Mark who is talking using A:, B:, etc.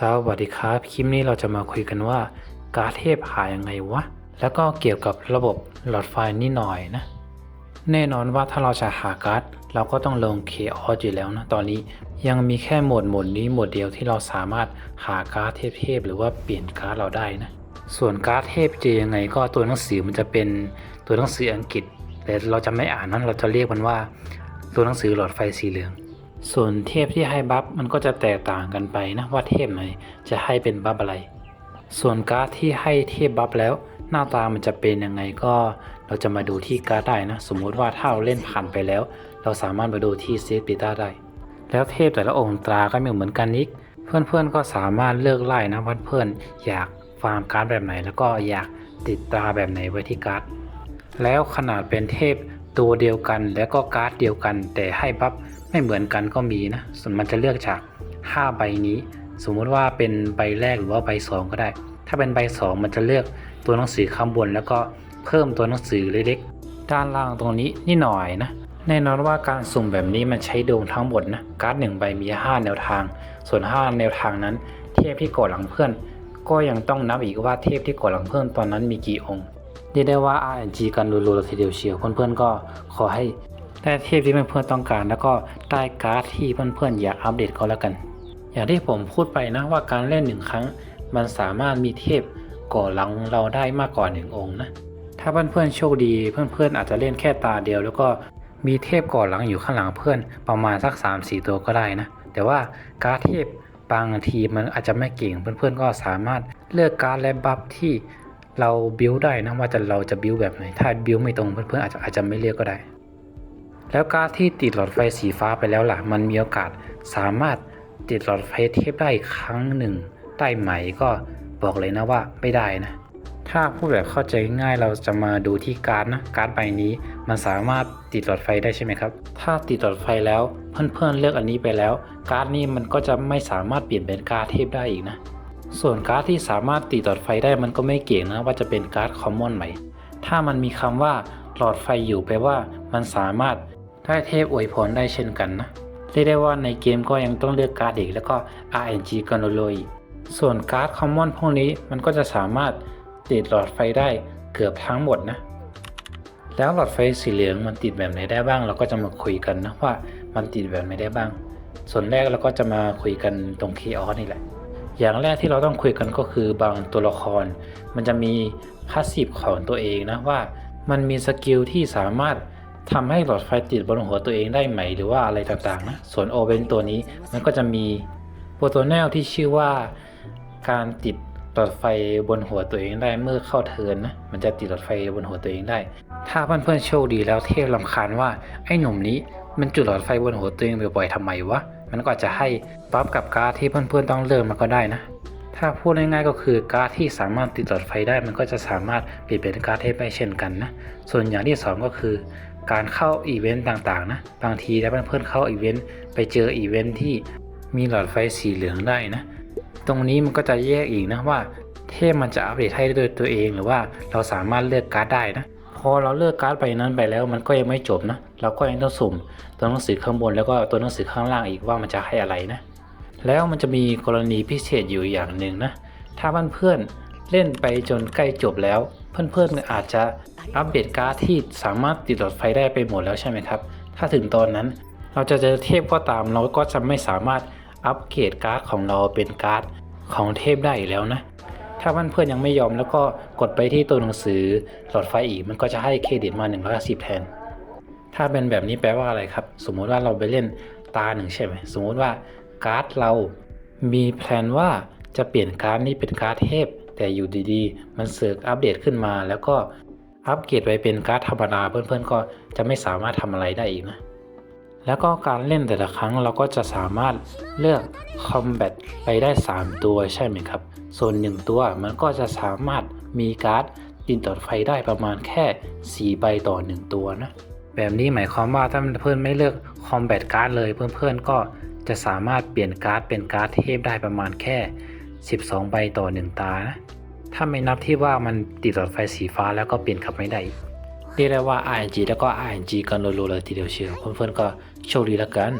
A: สวัสดีครับ คลิปนี้เราจะมาคุยกันว่า การเทพหายังไงวะ แล้วก็เกี่ยวกับระบบหลอดไฟนิดหน่อยนะ แน่นอนว่าถ้าเราจะหาการ์ดเราก็ต้องลง k อออยู่แล้วนะตอนนี้ยังมีแค่โหมดโหมดนี้โหมดเดียวที่เราสามารถหาการ์ดเทพๆหรือว่าเปลี่ยนการ์ดเราได้นะ ส่วนการ์ดเทพจะยังไงก็ตัวหนังสือมันจะเป็นตัวหนังสืออังกฤษ แต่เราจะไม่อ่านนั้นเราจะเรียกมันว่า ตัวหนังสือหลอดไฟสีเหลือง ส่วนเทพที่ให้บัฟมันก็จะแตกต่างกันไปนะว่าเทพไหนจะให้เป็นบัฟอะไร ส่วนการ์ดที่ให้เทพบัฟแล้ว หน้าตามันจะเป็นยังไงก็เราจะมาดูที่การ์ดได้นะ สมมุติว่าถ้าเราเล่นผ่านไปแล้ว เราสามารถมาดูที่เซฟบิต้าได้ แล้วเทพแต่ละองค์ตราก็ไม่เหมือนกันอีกเพื่อนๆก็สามารถเลือกไล่นะว่าเพื่อนอยากฟาร์มการ์ดแบบไหน แล้วก็อยากติดตราแบบไหนไว้ที่การ์ดแล้วขนาดเป็นเทพตัวเดียวกัน แล้วก็การ์ดเดียวกัน แต่ให้บัฟ ไม่เหมือนกันก็มีนะ ส่วนมันจะเลือกจาก 5 ใบนี้ สมมติว่าเป็นใบแรกหรือว่าใบ 2 ก็ได้ ถ้าเป็นใบ 2 มันจะเลือกตัวหนังสือข้างบน แล้วก็เพิ่มตัวหนังสือเล็กๆ ด้านล่างตรงนี้นิดหน่อยนะ แน่นอนว่าการสุ่มแบบนี้มันใช้ดวงทั้งหมดนะ การ์ดหนึ่งใบมี 5 แนวทาง ส่วน 5 แนวทางนั้น เทพที่กดหลังเพื่อน ก็ยังต้องนับอีกว่าเทพที่กดหลังเพื่อนตอนนั้นมีกี่องค์เรียกได้ว่า RNG กันรัวๆเลยทีเดียวเชียวเพื่อนๆก็ขอให้ ได้เทพที่เพื่อนๆต้องการ แล้วก็ได้การ์ดที่เพื่อนๆอยากอัปเดตก็แล้วกัน อย่างที่ผมพูดไปนะว่าการเล่นหนึ่งครั้ง มันสามารถมีเทพก่อหลังเราได้มากกว่าหนึ่งองค์นะถ้าเพื่อนๆโชคดีเพื่อนๆอาจจะเล่นแค่ตาเดียว แล้วก็มีเทพก่อหลังอยู่ข้างหลังเพื่อนประมาณสัก 3-4 ตัวก็ได้นะแต่ว่าการ์ดเทพบางทีมันอาจจะไม่เก่งเพื่อนๆก็สามารถเลือกการ์ดและบัฟที่เราบิวได้นะว่าจะเราจะบิวแบบไหน ถ้าบิวไม่ตรงเพื่อนๆอาจจะอาจจะไม่เลือกก็ได้ แล้วการที่ติดหลอดไฟสีฟ้าไปแล้วล่ะ มันมีโอกาสสามารถติดหลอดไฟเทพได้ครั้งหนึ่งได้ไหมก็บอกเลยนะว่าไม่ได้นะ ถ้าพูดแบบเข้าใจง่ายเราจะมาดูที่การ์ดนะ การ์ดใบนี้มันสามารถติดหลอดไฟได้ใช่ไหมครับ ถ้าติดหลอดไฟแล้วเพื่อนๆเลือกอันนี้ไปแล้ว การ์ดนี้มันก็จะไม่สามารถเปลี่ยนเป็นการ์ดเทพได้อีกนะ ส่วนการ์ดที่สามารถติดหลอดไฟได้มันก็ไม่เก่งนะว่าจะเป็นการ์ดคอมมอนไหม ถ้ามันมีคำว่าหลอดไฟอยู่แปลว่ามันสามารถ ได้เทพอวยพรได้เช่นกันนะเรียกได้ว่าในเกมก็ยังต้องเลือกการ์ดอีกแล้วก็ RNG กันเลยส่วนการ์ดคอมมอนพวกนี้มันก็จะสามารถติดหลอดไฟได้เกือบทั้งหมดนะ แล้วหลอดไฟสีเหลืองมันติดแบบไหนได้บ้าง เราก็จะมาคุยกันนะว่ามันติดแบบไหนได้บ้าง ส่วนแรกเราก็จะมาคุยกันตรง k ออนี่แหละ อย่างแรกที่เราต้องคุยกันก็คือบางตัวละคร มันจะมีพาสซีฟของตัวเองนะว่า มันมีสกิลที่สามารถ ทำให้หลอดไฟติดบนหัวตัวเองได้ไหมหรือว่าอะไรต่างๆนะส่วนโอเวนตัวนี้มันก็จะมีโปรโตเนลที่ชื่อว่าการติดหลอดไฟบนหัวตัวเองได้เมื่อเข้าเทินนะมันจะติดหลอดไฟบนหัวตัวเองได้ ถ้าเพื่อนๆโชคดีแล้วเทพลำคาญว่าไอ้หนุ่มนี้มันจุดหลอดไฟบนหัวตัวเองบ่อยๆทำไมวะมันก็จจะให้ปั๊บกับการ์ดที่เพื่อนๆต้องเลือกมันก็ได้นะ ถ้าพูดง่ายๆก็คือการ์ดที่สามารถติดหลอดไฟได้มันก็จะสามารถเปลี่ยนเป็นการ์ดเทพได้เช่นกันนะ ส่วนอย่างที่สองก็คือ การเข้าอีเวนต์ต่างๆนะ บางทีแล้วเพื่อนๆเข้าอีเวนต์ไปเจออีเวนต์ที่มีหลอดไฟสีเหลืองได้นะ ตรงนี้มันก็จะแยกอีกนะว่า เทพมันจะอัปเดตให้ด้วยตัวเองหรือว่าเราสามารถเลือกการ์ดได้นะพอเราเลือกการ์ดไปนั้นไปแล้วมันก็ยังไม่จบนะ เราก็ยังต้องสุ่มตัวหนังสือข้างบนแล้วก็ตัวหนังสือข้างล่างอีกว่ามันจะให้อะไรนะ แล้วมันจะมีกรณีพิเศษอยู่อย่างหนึ่งนะ ถ้าเพื่อนๆเล่นไปจนใกล้จบแล้ว เพื่อนๆอาจจะอัปเดตการ์ดที่สามารถติดหลอดไฟได้ไปหมดแล้วใช่ไหมครับ ถ้าถึงตอนนั้นเราจะเจอเทพก็ตามเราก็จะไม่สามารถอัปเกรดการ์ดของเราเป็นการ์ดของเทพได้อีกแล้วนะ ถ้าเพื่อนๆยังไม่ยอมแล้วก็กดไปที่ตัวหนังสือหลอดไฟอีกมันก็จะให้เครดิตมา150แทน ถ้าเป็นแบบนี้แปลว่าอะไรครับ สมมุติว่าเราไปเล่นตาหนึ่งใช่ไหมสมมุติว่า การ์ดเรา มีแพลนว่าจะเปลี่ยนการ์ดนี้เป็นการ์ดเทพ แต่อยู่ดีๆ มันเสือกอัปเดตขึ้นมา แล้วก็อัปเกรดไปเป็นการ์ดธรรมดาเพื่อนๆก็จะไม่สามารถทำอะไรได้อีกนะ แล้วก็การเล่นแต่ละครั้งเราก็จะสามารถเลือกคอมแบทไปได้ 3 ตัวใช่ไหมครับ ส่วน1ตัวมันก็จะสามารถมีการ์ดติดต่อไฟได้ประมาณแค่ 4 ใบต่อ 1 ตัวนะ แบบนี้หมายความว่าถ้าเพื่อนไม่เลือกคอมแบทการ์ดเลยเพื่อนๆก็ จะสามารถเปลี่ยนการ์ดเป็นการ์ดเทพได้ประมาณแค่ 12 ใบต่อ 1 ตานะ ถ้าไม่นับที่ว่ามันติดหลอดไฟสีฟ้าแล้วก็เปลี่ยนกลับไม่ได้เรียกได้ว่า RNG แล้วก็ RNG กันรัวๆเลยทีเดียวเชียวเพื่อนๆก็โชคดีแล้วกัน